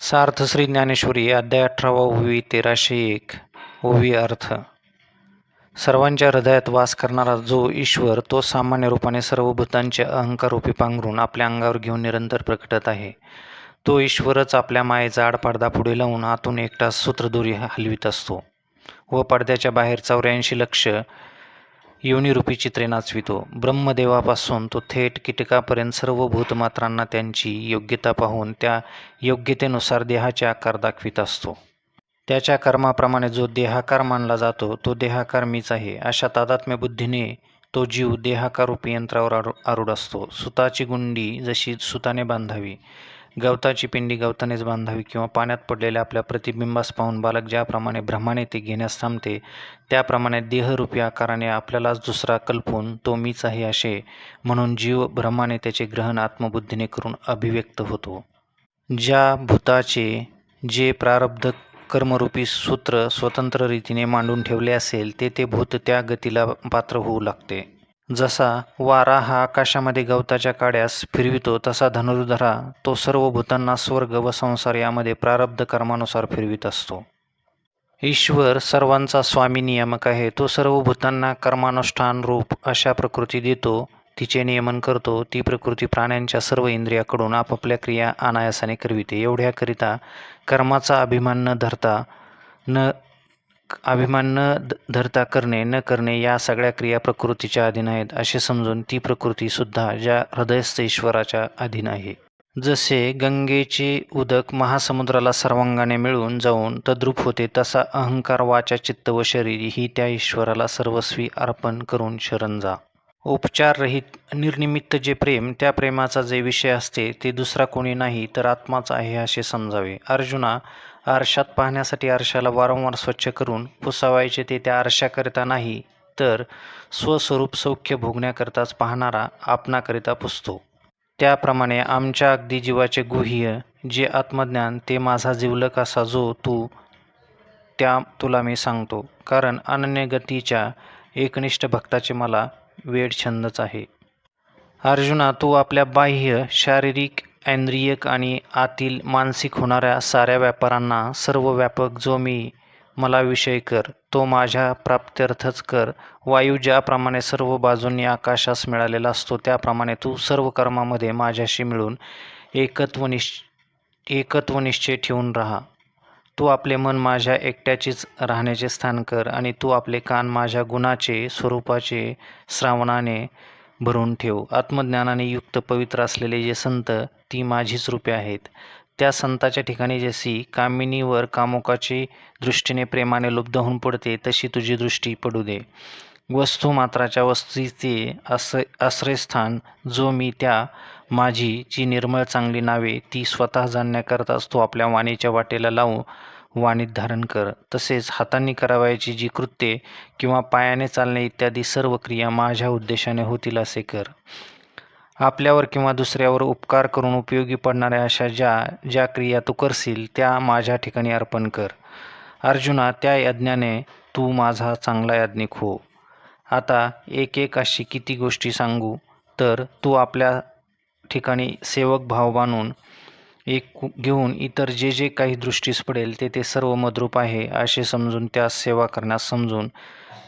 सार्थ श्री ज्ञानेश्वरी अध्याय अठरावा ओवी तेराशे एक. ओवी अर्थ. सर्वांच्या हृदयात वास करणारा जो ईश्वर तो सामान्य रूपाने सर्व भूतांचे अहंकारूपी पांघरून आपल्या अंगावर घेऊन निरंतर प्रकटत आहे. तो ईश्वरच आपल्या मायेचा आडपडदा पुढे लावून आतून एकटा सूत्रदोरी हलवीत असतो. व पडद्याच्या बाहेर चौऱ्याऐंशी लक्ष योनिरूपी चित्रे नाचवितो. ब्रह्मदेवापासून तो थेट कीटकापर्यंत सर्व भूतमात्रांना त्यांची योग्यता पाहून त्या योग्यतेनुसार देहाचे आकार दाखवित असतो. त्याच्या कर्माप्रमाणे जो देहाकार मानला जातो तो देहाकार मीच आहे. अशा तादात्म्य बुद्धीने तो जीव देहाकारूपी यंत्रावर आरू आरूढ असतो. सुताची गुंडी जशी सुताने बांधावी गवताची पिंडी गवतानेच बांधावी किंवा पाण्यात पडलेल्या आपल्या प्रतिबिंबास पाहून बालक ज्याप्रमाणे भ्रमाने ते घेण्यास थांबते त्याप्रमाणे देहरूपी आकाराने आपल्यालाच दुसरा कल्पून तो मीच आहे असे म्हणून जीव भ्रमाने त्याचे ग्रहण आत्मबुद्धीने करून अभिव्यक्त होतो. ज्या भूताचे जे प्रारब्ध कर्मरूपी सूत्र स्वतंत्र रीतीने मांडून ठेवले असेल ते ते भूत त्या गतीला पात्र होऊ लागते. जसा वारा हा आकाशामध्ये गवताच्या काड्यास फिरवितो तसा धनुर्धरा तो सर्व भूतांना स्वर्ग व संसार यामध्ये प्रारब्ध कर्मानुसार फिरवित असतो. ईश्वर सर्वांचा स्वामी नियामक आहे तो सर्व भूतांना कर्मानुष्ठान रूप अशा प्रकृती देतो तिचे नियमन करतो ती प्रकृती प्राण्यांच्या सर्व इंद्रियाकडून आपापल्या क्रिया अनायासाने करविते. एवढ्याकरिता कर्माचा अभिमान न धरता न अभिमान न धरता करणे न करणे या सगळ्या क्रिया प्रकृतीच्या अधीन आहेत असे समजून ती प्रकृतीसुद्धा ज्या हृदयस्थ ईश्वराच्या अधीन आहे. जसे गंगेचे उदक महासमुद्राला सर्वांगाने मिळून जाऊन तद्रूप होते तसा अहंकार वाचा चित्त व शरीर ही त्या ईश्वराला सर्वस्वी अर्पण करून शरण जा. उपचाररहित निर्निमित्त जे प्रेम त्या प्रेमाचा जे विषय असते ते दुसरा कोणी नाही तर आत्माच आहे असे समजावे. अर्जुना आरशात पाहण्यासाठी आरशाला वारंवार स्वच्छ करून पुसावायचे ते त्या आरशाकरिता नाही तर स्वस्वरूप सौख्य भोगण्याकरिताच पाहणारा आपणाकरिता पुसतो. त्याप्रमाणे आमच्या अगदी जीवाचे गुह्य जे आत्मज्ञान ते माझा जिवलक असा जो तू त्या तुला मी सांगतो. कारण अनन्य गतीच्या एकनिष्ठ भक्ताचे मला वेड छंदच आहे. अर्जुना तू आपल्या बाह्य शारीरिक ऐंद्रियक आणि आतील मानसिक होणाऱ्या साऱ्या व्यापारांना सर्व व्यापक जो मी मला विषय कर तो माझ्या प्राप्त्यर्थच कर. वायू ज्याप्रमाणे सर्व बाजूंनी आकाशास मिळालेला असतो त्याप्रमाणे तू सर्व कर्मामध्ये माझ्याशी मिळून एकत्व निश्च एकत्व निश्चय ठेवून राहा. तू आपले मन माझ्या एकट्याचीच राहण्याचे स्थान कर आणि तू आपले कान माझ्या गुणाचे स्वरूपाचे श्रावणाने भरून ठेव. आत्मज्ञानाने युक्त पवित्र असलेले जे संत ती माझीच रूपे आहेत. त्या संताच्या ठिकाणी जशी कामिनीवर कामोकाची दृष्टीने प्रेमाने लुब्ध होऊन पडते तशी तुझी दृष्टी पडू दे. वस्तुमात्राच्या वस्तीचे वस्तूचे आश्रय आश्रयस्थान जो मी त्या माझी जी निर्मळ चांगली नावे ती स्वतः जाणण्याकरताच तू आपल्या वाणीच्या वाटेला लावून वाणीत धारण कर. तसेच हातांनी करावयाची जी कृत्ये किंवा पायाने चालणे इत्यादी सर्व क्रिया माझ्या उद्देशाने होतील असे कर. आपल्यावर किंवा दुसऱ्यावर उपकार करून उपयोगी पडणाऱ्या अशा ज्या ज्या क्रिया तू करशील त्या माझ्या ठिकाणी अर्पण कर. अर्जुना त्या यज्ञाने तू माझा चांगला याज्ञिक हो. आता एक एक अशी किती गोष्टी सांगू? तर तू आपल्या ठिकाणी सेवक भाव बांधून एक घेऊन इतर जे जे काही दृष्टीस पडेल ते ते सर्व मद्रूप आहे असे समजून त्यास सेवा करण्यास समजून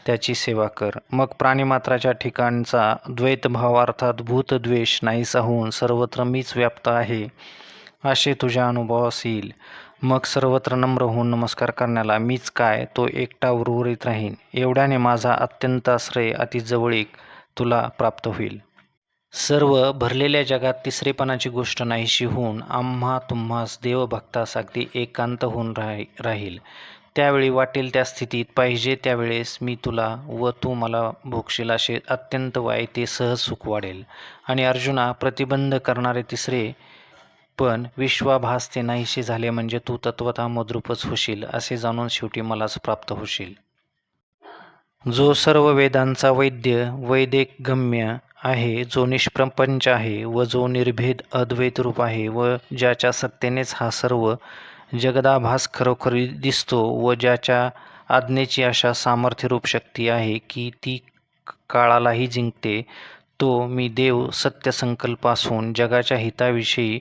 त्याची सेवा कर. मग प्राणीमात्राच्या ठिकाणचा द्वैतभाव अर्थात भूतद्वेष नाहीसा होऊन सर्वत्र मीच व्याप्त आहे. असे तुझ्या अनुभवास येईल मग सर्वत्र नम्र होऊन नमस्कार करण्याला मीच काय तो एकटा उर्वरित राहीन. एवढ्याने माझा अत्यंत आश्रय अतिजवळीक तुला प्राप्त होईल. सर्व भरलेल्या जगात तिसरेपणाची गोष्ट नाहीशी होऊन आम्हा तुम्हास देवभक्तास अगदी एकांत होऊन राही राहील. त्यावेळी वाटेल त्या स्थितीत पाहिजे त्यावेळेस मी तुला व तू मला भोगशील असे अत्यंत वाय ते सहज सुख वाढेल. आणि अर्जुना प्रतिबंध करणारे तिसरे पण विश्वाभास ते नाहीसे झाले म्हणजे तू तत्वतः मद्रूपच होशील असे जाणून शेवटी मलाच प्राप्त होशील. जो सर्व वेदांचा वैद्य वैदिक गम्य आहे जो निष्प्रपंच आहे व जो निर्भेद अद्वैत रूप आहे व ज्याच्या सत्तेनेच हा सर्व जगदाभास खरोखरी दिसतो व ज्याच्या आज्ञेची अशा सामर्थ्यरूप शक्ती आहे की ती काळालाही जिंकते तो मी देव सत्यसंकल्पासून जगाच्या हिताविषयी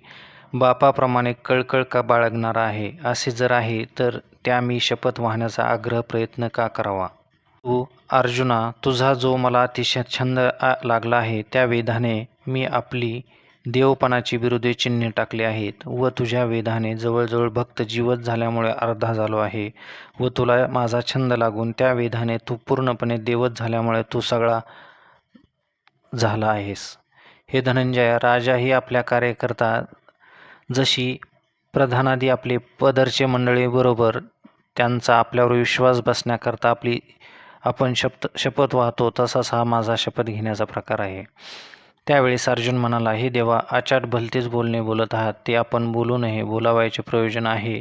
बापाप्रमाणे कळकळ का बाळगणार आहे असे जर आहे तर त्या मी शपथ वाहण्याचा आग्रह प्रयत्न का करावा? तू अर्जुना तुझा जो मला अतिशय छंद आ- लागला आहे त्या वेधाने मी आपली देवपणाची विरोधी चिन्हे टाकली आहेत व तुझ्या वेधाने जवळजवळ भक्त जीवत झाल्यामुळे अर्धा झालो आहे व तुला माझा छंद लागून त्या वेधाने तू पूर्णपणे देवत झाल्यामुळे तू सगळा झाला आहेस. हे धनंजय राजाही आपल्या कार्यकर्ता जशी प्रधानादी आपले पदरचे मंडळीबरोबर त्यांचा आपल्यावर विश्वास बसण्याकरता आपली आपण शपथ शपथ वाहतो तसाच हा माझा शपथ घेण्याचा प्रकार आहे. त्यावेळेस अर्जुन म्हणाला हे देवा आचाट भलतेच बोलणे बोलत आहात. ते आपण बोलू नये. बोलावायचे प्रयोजन आहे.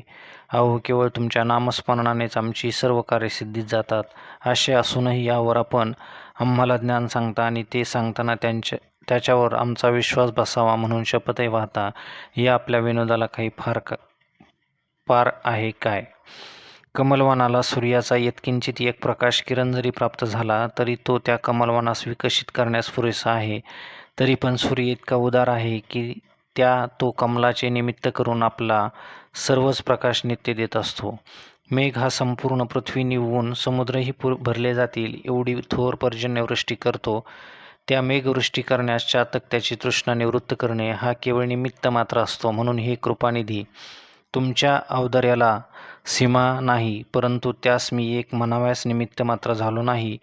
अहो केवळ तुमच्या नामस्मरणानेच आमची सर्व कार्य सिद्धीत जातात. असे असूनही यावर आपण आम्हाला ज्ञान सांगता आणि ते सांगताना त्यांच्या त्याच्यावर आमचा विश्वास बसावा म्हणून शपथही वाहता या आपल्या विनोदाला काही फार क पार आहे काय? कमलवानाला सूर्याचा यत्किंचित एक प्रकाश किरण जरी प्राप्त झाला तरी तो त्या कमलवानास विकसित करण्यास पुरेसा आहे. तरी पण सूर्य इतका उदार आहे की त्या तो कमलाचे निमित्त करून आपला सर्वच प्रकाश नित्य देत असतो. मेघ हा संपूर्ण पृथ्वी निवून समुद्रही पुर भरले जातील एवढी थोर पर्जन्यवृष्टी करतो त्या मेघवृष्टी करण्यास चातक त्याची तृष्णा निवृत्त करणे हा केवळ निमित्त मात्र असतो म्हणून ही कृपानिधी तुमच्या औदार्याला सीमा नाही परंतु त्यास मी एक म्हणाव्यास निमित्त मात्र झालो नाही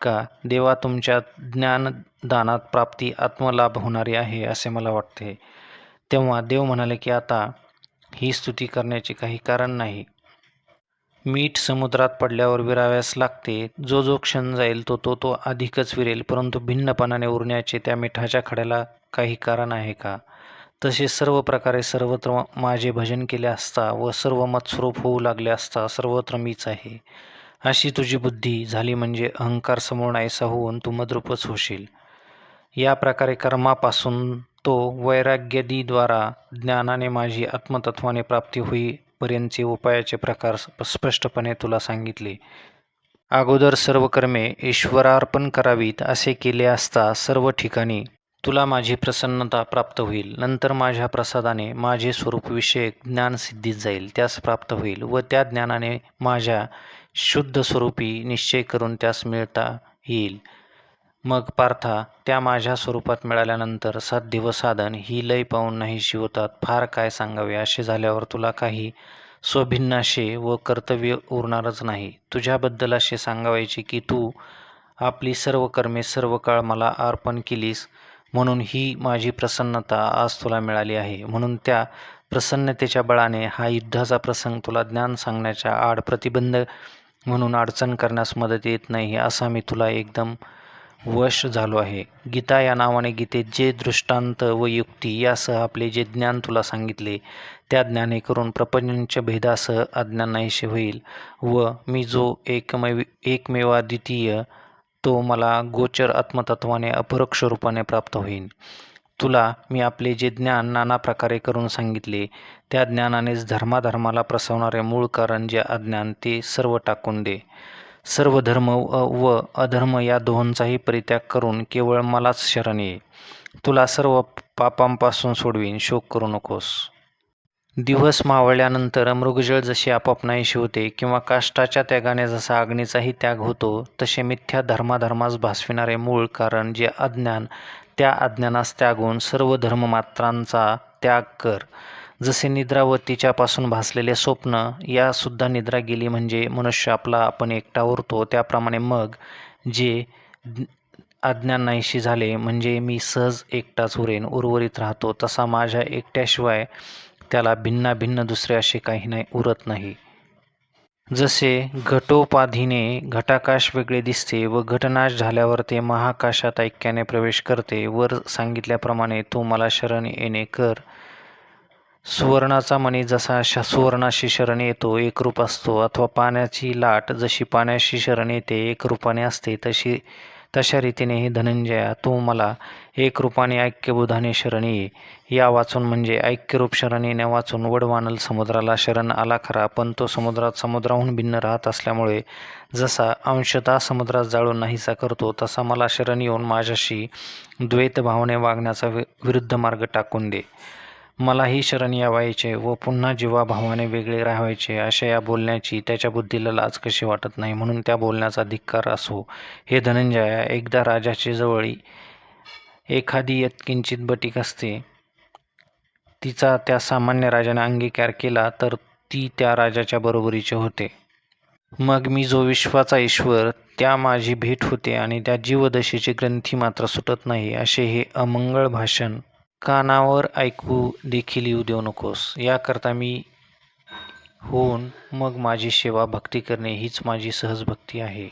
का? देवा तुमच्या ज्ञानदानात प्राप्ती आत्मलाभ होणारी आहे असे मला वाटते. तेव्हा देव म्हणाले की आता ही स्तुती करण्याचे काही कारण नाही. मीठ समुद्रात पडल्यावर विराव्यास लागते. जो जो क्षण जाईल तो तो तो अधिकच विरेल परंतु भिन्नपणाने उरण्याचे त्या मिठाच्या खड्याला काही कारण आहे का? तसे सर्व प्रकारे सर्वत्र माझे भजन केले असता व सर्व मत्स्वरूप होऊ लागले असता सर्वत्र मीच आहे. अशी तुझी बुद्धी झाली म्हणजे अहंकार समोर नाहीसा होऊन तू मद्रूपच होशील. या प्रकारे कर्मापासून तो वैराग्यदीद्वारा ज्ञानाने माझी आत्मतत्वाने प्राप्ती होई पर्यंतचे उपायाचे प्रकार स्प- स्पष्टपणे तुला सांगितले. अगोदर सर्व कर्मे ईश्वरार्पण करावीत असे केले असता सर्व ठिकाणी तुला माझी प्रसन्नता प्राप्त होईल. नंतर माझ्या प्रसादाने माझे स्वरूपविषयक ज्ञान सिद्धीत जाईल त्यास प्राप्त होईल व त्या ज्ञानाने माझ्या शुद्ध स्वरूपी निश्चय करून त्यास मिळता येईल. मग पार्था त्या माझ्या स्वरूपात मिळाल्यानंतर साध्य व साधन ही लय पाहून नाहीशी होतात फार काय सांगावे असे झाल्यावर तुला काही स्वभिन्न असे व कर्तव्य उरणारच नाही. तुझ्याबद्दल असे सांगावायचे की तू आपली सर्व कर्मे सर्व काळ मला अर्पण केलीस म्हणून ही माझी प्रसन्नता आज तुला मिळाली आहे. म्हणून त्या प्रसन्नतेच्या बळाने हा युद्धाचा प्रसंग तुला ज्ञान सांगण्याच्या आड प्रतिबंध म्हणून अडचण करण्यास मदत येत नाही असा मी तुला एकदम वश झालो आहे. गीता या नावाने गीतेत जे दृष्टांत व युक्ती यासह आपले जे ज्ञान तुला सांगितले त्या ज्ञाने करून प्रपंच भेदासह अज्ञान नाहीसे होईल व मी जो एकमेव एकमेवाद्वितीय तो मला गोचर आत्मतत्वाने अपरोक्ष रूपाने प्राप्त होईल तुला मी आपले जे ज्ञान नाना प्रकारे करून सांगितले त्या ज्ञानानेच धर्माधर्माला प्रसवणारे मूळ कारण जे अज्ञान ते सर्व टाकून दे. सर्व धर्म व व अधर्म या दोहोंचाही परित्याग करून केवळ मलाच शरण ये. तुला सर्व पापांपासून सोडवीन शोक करू नकोस. दिवस मावळल्यानंतर मृगजळ जशी आपोआप नाहीशी होते किंवा काष्टाच्या त्यागाने जसा अग्नीचाही त्याग होतो तसे मिथ्या धर्माधर्मास भासविणारे मूळ कारण जे अज्ञान त्या अज्ञानास त्यागून सर्व धर्ममात्रांचा त्याग कर. जसे निद्रा व तिच्यापासून भासलेले स्वप्न यासुद्धा निद्रा गेली म्हणजे मनुष्य आपला आपण एकटा उरतो. त्याप्रमाणे मग जे ज्ञ- अज्ञान नाहीशी झाले म्हणजे मी सहज एकटाच उरेन उर्वरित राहतो. तसा माझ्या एकट्याशिवाय त्याला भिन्ना भिन्न दुसरे असे काही नाही उरत नाही. जसे घटोपाधीने घटाकाश वेगळे दिसते व घटनाश झाल्यावर ते महाकाशात ऐक्याने प्रवेश करते. वर सांगितल्याप्रमाणे तू मला शरण येणे कर. सुवर्णाचा मणी जसा श सुवर्णाशी शरण येतो एकरूप असतो. अथवा पाण्याची लाट जशी पाण्याशी शरण येते एकरूपाने असते तशी तशा रीतीने हे धनंजया तू मला एकरूपाने ऐक्यबोधाने शरण ये. या वाचून म्हणजे ऐक्यरूप शरण येण्या वाचून वडवानल समुद्राला शरण आला खरा. पण तो समुद्रात समुद्राहून भिन्न राहत असल्यामुळे जसा अंशतः समुद्रात जाळून नाहीसा करतो तसा मला शरण येऊन माझ्याशी द्वैत भावने वागण्याचा वि विरुद्ध मार्ग टाकून दे. मलाही शरण यावायचे व पुन्हा जीवाभावाने वेगळे राहायचे अशा या बोलण्याची त्याच्या बुद्धीला लाज कशी वाटत नाही म्हणून त्या बोलण्याचा धिक्कार असो. हे धनंजया एकदा राजाची जवळी एखादी यत्किंचित बटीक असते. तिचा त्या सामान्य राजाने अंगीकार केला तर ती त्या राजाच्या बरोबरीचे होते. मग मी जो विश्वाचा ईश्वर त्या माझी भेट होते आणि त्या जीवदशेची ग्रंथी मात्र सुटत नाही असे हे अमंगळ भाषण कानावर ऐकू देखील येऊ देऊ नकोस. याकरता मी होऊन मग माझी सेवा भक्ती करणे हीच माझी सहज भक्ती आहे.